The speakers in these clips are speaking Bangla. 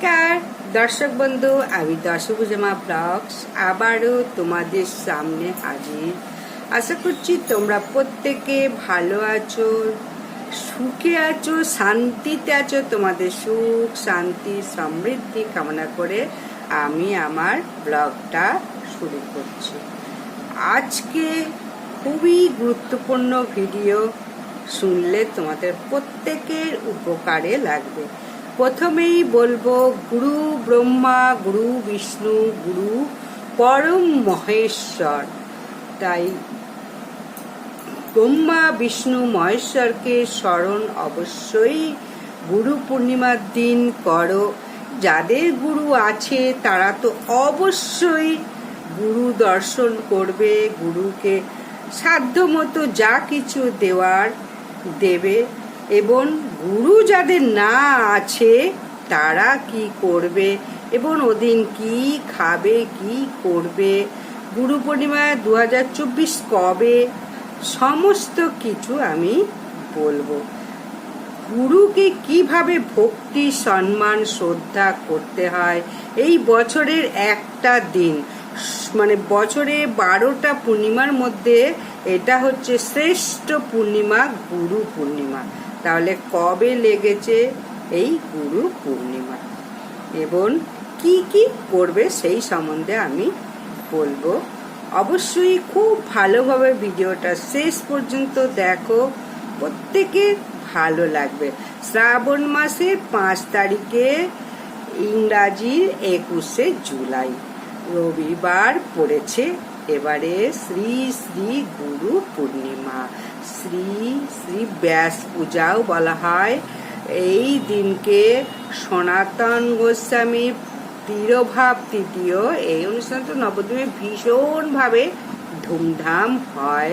নমস্কার। দর্শক বন্ধু, আমি দশভুজমা ব্লগস। আবারও তোমাদের সামনে হাজির। আশা করছি তোমরা প্রত্যেকে ভালো আছো, সুখে আছো, শান্তিতে আছো। তোমাদের সুখ, শান্তি, সমৃদ্ধি কামনা করে আমি আমার ব্লগটা শুরু করছি। আজকে খুবই গুরুত্বপূর্ণ ভিডিও শুনলে তোমাদের প্রত্যেকের উপকারে লাগবে। প্রথমেই বলব, গুরু ব্রহ্মা, গুরু বিষ্ণু, গুরু পরম মহেশ্বর। তাই ব্রহ্মা, বিষ্ণু, মহেশ্বরকে স্মরণ অবশ্যই গুরু পূর্ণিমার দিন করো। যাদের গুরু আছে, তারা তো অবশ্যই গুরু দর্শন করবে, গুরুকে সাধ্যমতো যা কিছু দেওয়ার দেবে। এবং গুরু যাদের না আছে, তারা কি করবে? এবং ওদিন কি খাবে, কি করবে? গুরু পূর্ণিমা দু হাজার চব্বিশ কবে? সমস্ত কিছু আমি বলব। গুরুকে কীভাবে ভক্তি, সম্মান, শ্রদ্ধা করতে হয়? এই বছরের একটা দিন। মানে বছরে বারোটা পূর্ণিমার মধ্যে এটা হচ্ছে শ্রেষ্ঠ পূর্ণিমা, গুরু পূর্ণিমা। তাহলে কবে লেগেছে এই গুরু পূর্ণিমা? এবং কি কি করবে সেই সম্বন্ধে আমি বলব। অবশ্যই খুব ভালোভাবে ভিডিওটা শেষ পর্যন্ত দেখো। প্রত্যেকের ভালো লাগবে। শ্রাবণ মাসের পাঁচ তারিখে ইংরাজির একুশে জুলাই রবিবার পড়েছে। এবারে শ্রী শ্রী গুরু পূর্ণিমা। শ্রী শ্রী ব্যাস পূজাও বলা হয়। এই দিনকে সনাতন গোস্বামী তিরোভাব তৃতীয়, এই অনুষ্ঠান তো নবদ্বীপে ভীষণভাবে ধুমধাম হয়।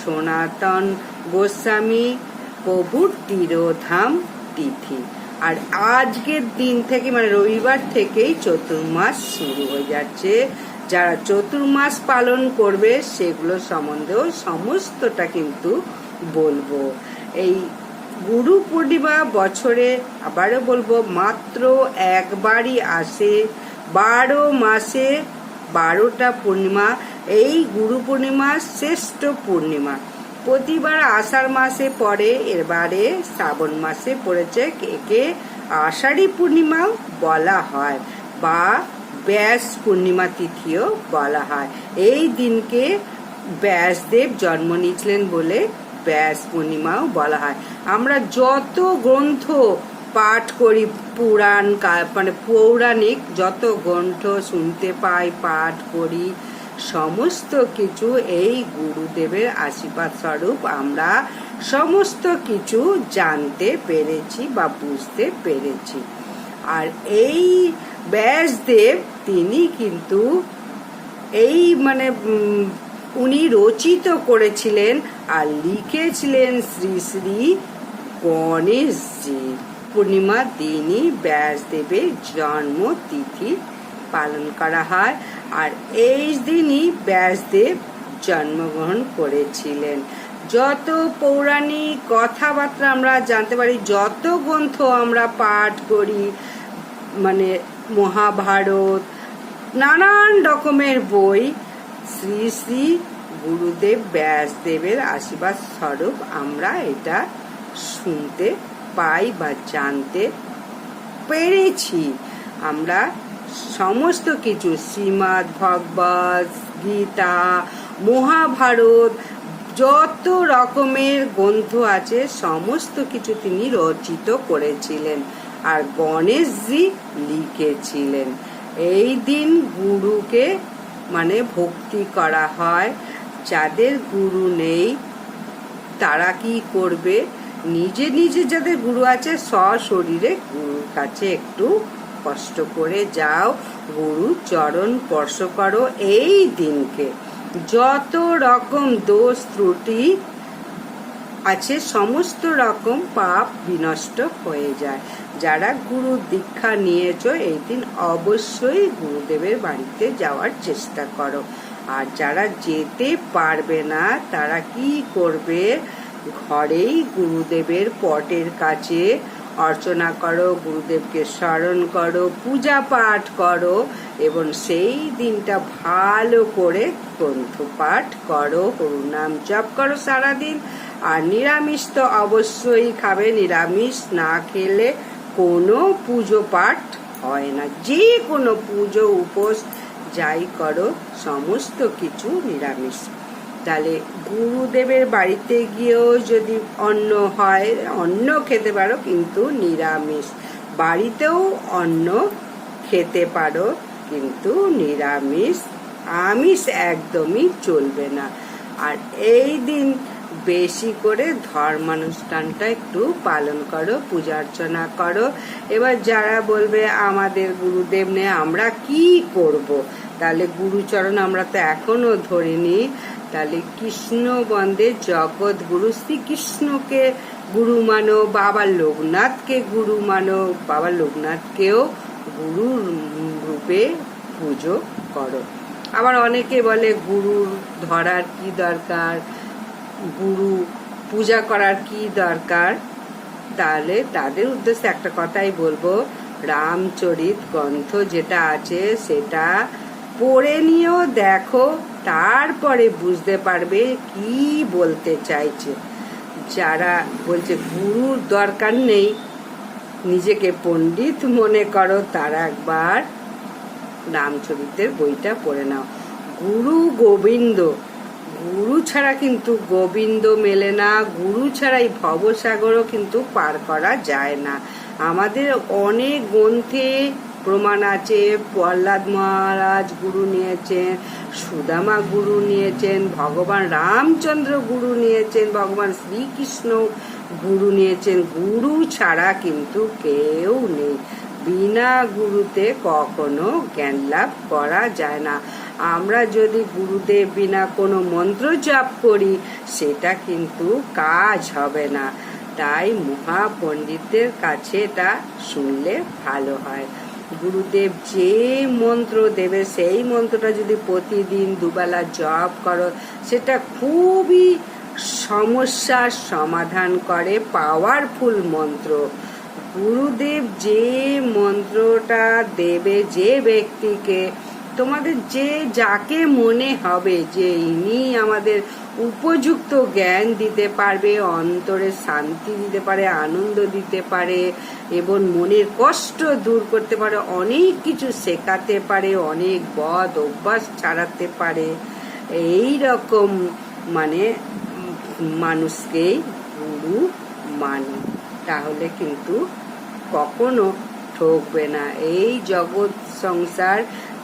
সনাতন গোস্বামী প্রভুর তিরোধাম তিথি। আর আজকের দিন থেকে মানে রবিবার থেকেই চতুর্মাস শুরু হয়ে যাচ্ছে। যারা চতুর্মাস পালন করবে, সেগুলো সম্বন্ধেও সমস্তটা কিন্তু বলব। এই গুরু পূর্ণিমা বছরে আবারও বলব, মাত্র একবারই আসে বারো মাসে বারোটা পূর্ণিমা। এই গুরু পূর্ণিমা শ্রেষ্ঠ পূর্ণিমা। প্রতিবার আষাঢ় মাসে পরে এবারে শ্রাবণ মাসে পড়েছে, একে আষাঢ়ী পূর্ণিমাও বলা হয় বা ব্যাস পূর্ণিমা তিথিও বলা হয়। এই দিনকে ব্যাসদেব জন্ম নিয়েছিলেন বলে ব্যাস পূর্ণিমাও বলা হয়। আমরা যত গ্রন্থ পাঠ করি, পুরাণ মানে পৌরাণিক, যত গ্রন্থ শুনতে পাই, পাঠ করি, সমস্ত কিছু এই গুরুদেবের আশীর্বাদ স্বরূপ আমরা সমস্ত কিছু জানতে পেরেছি বা বুঝতে পেরেছি। আর এই ব্যাসদেব তিনি কিন্তু এই মানে উনি রচিত করেছিলেন আর লিখেছিলেন শ্রী শ্রী গণেশজি। পূর্ণিমা দিনই ব্যাসদেবের জন্মতিথি পালন করা হয় আর এই দিনই ব্যাসদেব জন্মগ্রহণ করেছিলেন। যত পৌরাণিক কথাবার্তা আমরা জানতে পারি, যত গ্রন্থ আমরা পাঠ করি মানে মহাভারত, নানান রকমের বই শ্রী শ্রী গুরুদেব ব্যাসদেবের আশীর্বাদ স্বরূপ আমরা এটা শুনতে পাই বা জানতে পেরেছি। আমরা সমস্ত কিছু শ্রীমৎ ভগবত গীতা, মহাভারত, যত রকমের গ্রন্থ আছে, সমস্ত কিছু তিনি রচিত করেছিলেন। আর গণেশজি লিখেছিলেন। এই দিন গুরুকে মানে ভক্তি করা হয়। যাদের গুরু নেই, তারা কি করবে? নিজে নিজে যাদের গুরু আছে, সশরীরে গুরুর কাছে একটু কষ্ট করে যাও। গুরু চরণ স্পর্শ করো এই দিনকে। যত রকম দোষ ত্রুটি আছে, সমস্ত রকম পাপ বিনষ্ট হয়ে যায়। যারা গুরু দীক্ষা নিয়েছ, এই দিন অবশ্যই গুরুদেবের বাড়িতে যাওয়ার চেষ্টা করো। আর যারা যেতে পারবে না, তারা কি করবে? ঘরেই গুরুদেবের পটের কাছে অর্চনা করো, গুরুদেবকে স্মরণ করো পূজা পাঠ করো এবং সেই দিনটা ভালো করে গ্রন্থ পাঠ করো হরুনাম জপ করো সারাদিন। আর নিরামিষ তো অবশ্যই খাবে, নিরামিষ না খেলে কোনো পুজো পাঠ হয় না। যে কোনো পুজো উপোস যাই করো, সমস্ত কিছু নিরামিষ। তাহলে গুরুদেবের বাড়িতে গিয়েও যদি অন্ন হয়, অন্ন খেতে পারো, কিন্তু নিরামিষ। বাড়িতেও অন্ন খেতে পারো, কিন্তু নিরামিষ। আমিষ একদমই চলবে না। আর এই দিন বেশি করে ধর্মানুষ্ঠানটা একটু পালন করো, পূজা অর্চনা করো। এবার যারা বলবে, আমাদের গুরুদেব নিয়ে আমরা কি করব। তাহলে গুরুচরণ আমরা তো এখনও ধরিনি। তাহলে কৃষ্ণ বন্দে জগৎ গুরু, শ্রীকৃষ্ণকে গুরু মানো, বাবা লোকনাথকে গুরু মানো, বাবা লোকনাথকেও গুরুর রূপে পুজো করো। আবার অনেকে বলে, গুরুর ধরার কি দরকার? গুরু পূজা করার কি দরকার? তাহলে তাদের উদ্দেশ্যে একটা কথাই বলব। রামচরিত গ্রন্থ যেটা আছে সেটা পড়ে নিয়েও দেখো, তারপরে বুঝতে পারবে কি বলতে চাইছে। যারা বলছে গুরুর দরকার নেই, নিজেকে পণ্ডিত মনে করো, তারা একবার রামচরিতের বইটা পড়ে নাও। গুরু গোবিন্দ গুরু ছাড়া কিন্তু গোবিন্দ মেলে না, গুরু ছাড়াই ভবসাগরও কিন্তু পার করা যায় না। আমাদের অনেক গ্রন্থে প্রমাণ আছে, প্রহ্লাদ মহারাজ গুরু নিয়েছেন, সুদামা গুরু নিয়েছেন, ভগবান রামচন্দ্র গুরু নিয়েছেন, ভগবান শ্রীকৃষ্ণ গুরু নিয়েছেন। গুরু ছাড়া কিন্তু কেউ নেই। বিনা গুরুতে কখনো জ্ঞান লাভ করা যায় না। আমরা যদি গুরুদেব বিনা কোনো মন্ত্র জপ করি, সেটা কিন্তু কাজ হবে না। তাই মহাপণ্ডিতের কাছে এটা শুনলে ভালো হয়। গুরুদেব যে মন্ত্র দেবে, সেই মন্ত্রটা যদি প্রতিদিন দুবেলা জপ করো, সেটা খুবই সমস্যার সমাধান করে পাওয়ারফুল মন্ত্র। গুরুদেব যে মন্ত্রটা দেবে যে ব্যক্তিকে, তোমাদের যে যাকে মনে হবে যে ইনি আমাদের উপযুক্ত জ্ঞান দিতে পারবে, অন্তরে শান্তি দিতে পারে, আনন্দ দিতে পারে, এবং মনের কষ্ট দূর করতে পারে, অনেক কিছু শেখাতে পারে, অনেক বদ অভ্যাস ছাড়াতে পারে, এই রকম মানে মানুষকেই গুরু মানে। তাহলে কিন্তু কখনো ঠকবে না। এই জগৎ সংসার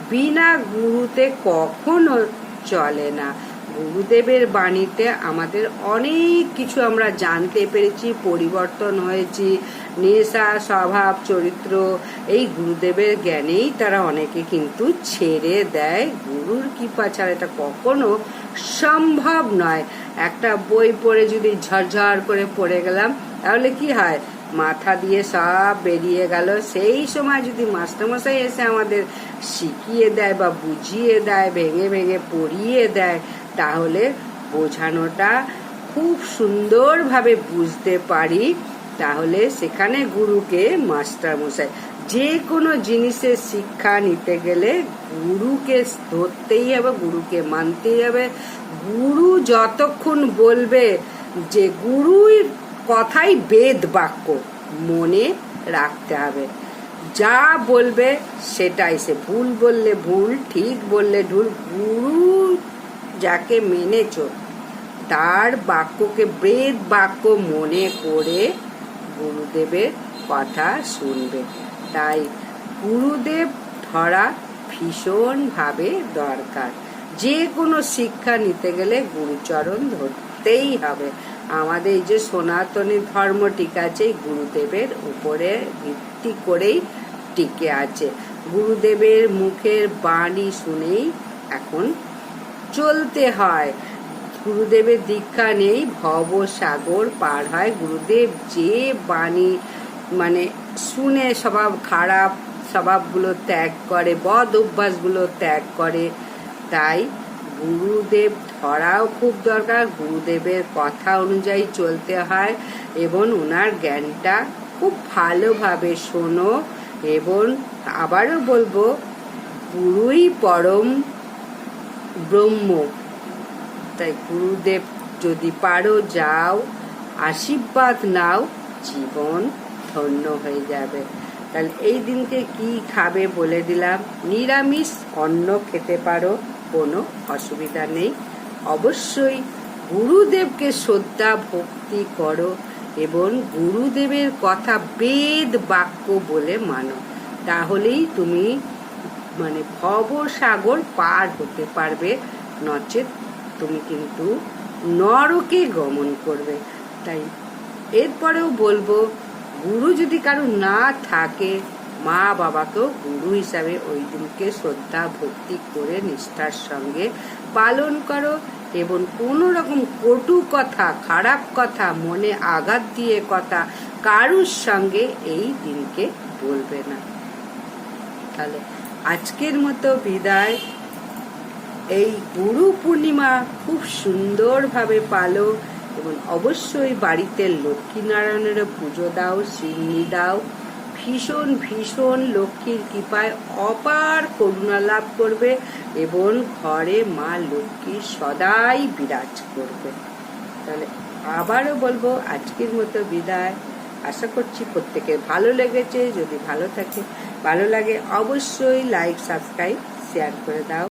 বিনা গুরুতে কখনো চলে না। গুরুদেবের বাণীতে আমাদের অনেক কিছু আমরা জানতে পেরেছি, পরিবর্তন হয়েছি, নেশা, স্বভাব, চরিত্র। এই গুরুদেবের জ্ঞানেই তারা অনেকে কিন্তু ছেড়ে দেয়। গুরুর কৃপা ছাড়া এটা কখনো সম্ভব নয়। একটা বই পড়ে যদি ঝরঝর করে পড়ে গেলাম, তাহলে কি হয়? মাথা দিয়ে সব বেরিয়ে গেল। সেই সময় যদি মাস্টারমশাই এসে আমাদের শিখিয়ে দেয় বা বুঝিয়ে দেয়, ভেঙে ভেঙে পড়িয়ে দেয়, তাহলে বোঝানোটা খুব সুন্দরভাবে বুঝতে পারি। তাহলে সেখানে গুরুকে মাস্টারমশাই যে কোনো জিনিসের শিক্ষা নিতে গেলে গুরুকে ধরতেই হবে, গুরুকে মানতেই হবে। গুরু যতক্ষণ বলবে যে গুরুর কথাই বেদ বাক্য। মনে রাখতে হবে। যা বলবে সেটাই। সে ভুল বললে ভুল, ঠিক বললে ভুল। গুরু যাকে মেনেছ, তার বাক্যকে বেদ বাক্য মনে করে গুরুদেবের কথা শুনবে। তাই গুরুদেব ধরা ভীষণভাবে দরকার। যে কোনো শিক্ষা নিতে গেলে গুরুচরণ ধরতেই হবে। আমাদের এই যে সনাতনী ধর্ম ঠিক আছে, গুরুদেবের উপরে ভিত্তি করেই টিকে আছে। গুরুদেবের মুখের বাণী শুনেই এখন চলতে হয়। গুরুদেবের দীক্ষা নেই, ভব সাগর পার হয়। গুরুদেব যে বাণী মানে শুনে স্বভাব খারাপ, স্বভাবগুলো ত্যাগ করে, বদ অভ্যাসগুলো ত্যাগ করে, তাই গুরুদেব ধরাও খুব দরকার, গুরুদেবের কথা অনুযায়ী চলতে হয় এবং ওনার জ্ঞানটা খুব ভালোভাবে শোনো এবং আবারও বলব, গুরুই পরম ব্রহ্ম। তাই গুরুদেব যদি পারো যাও, আশীর্বাদ নাও, জীবন ধন্য হয়ে যাবে। তাহলে এই দিনকে কি খাবে বলে দিলাম? নিরামিষ অন্ন খেতে পারো। কোনো অসুবিধা নেই। অবশ্যই গুরুদেবকে শ্রদ্ধা, ভক্তি করো এবং গুরুদেবের কথা বেদ বাক্য বলে মানো। তাহলেই তুমি মানে ভবসাগর পার হতে পারবে। নচেত তুমি কিন্তু নরকে গমন করবে। তাই এরপরেও বলব, গুরু যদি কারও না থাকে মা বাবাকেও গুরু হিসাবে ওই দিনকে শ্রদ্ধা, ভক্তি করে, নিষ্ঠার সঙ্গে পালন করো এবং কোনো রকম কটু কথা, খারাপ কথা, মনে আঘাত দিয়ে কথা কারুর সঙ্গে এই দিনকে বলবে না। তাহলে আজকের মতো বিদায়। এই গুরু পূর্ণিমা খুব সুন্দরভাবে পালো এবং অবশ্যই বাড়িতে লক্ষ্মীনারায়ণেরও পুজো দাও, সিন্নি দাও। ভীষণ ভীষণ লক্ষ্মীর কৃপায় অপার করুণা লাভ করবে এবং ঘরে মা লক্ষ্মী সদাই বিরাজ করবে। তাহলে আবারও বলব, আজকের মতো বিদায়। আশা করছি প্রত্যেকের ভালো লেগেছে। যদি ভালো থাকে, ভালো লাগে অবশ্যই লাইক সাবস্ক্রাইব শেয়ার করে দাও।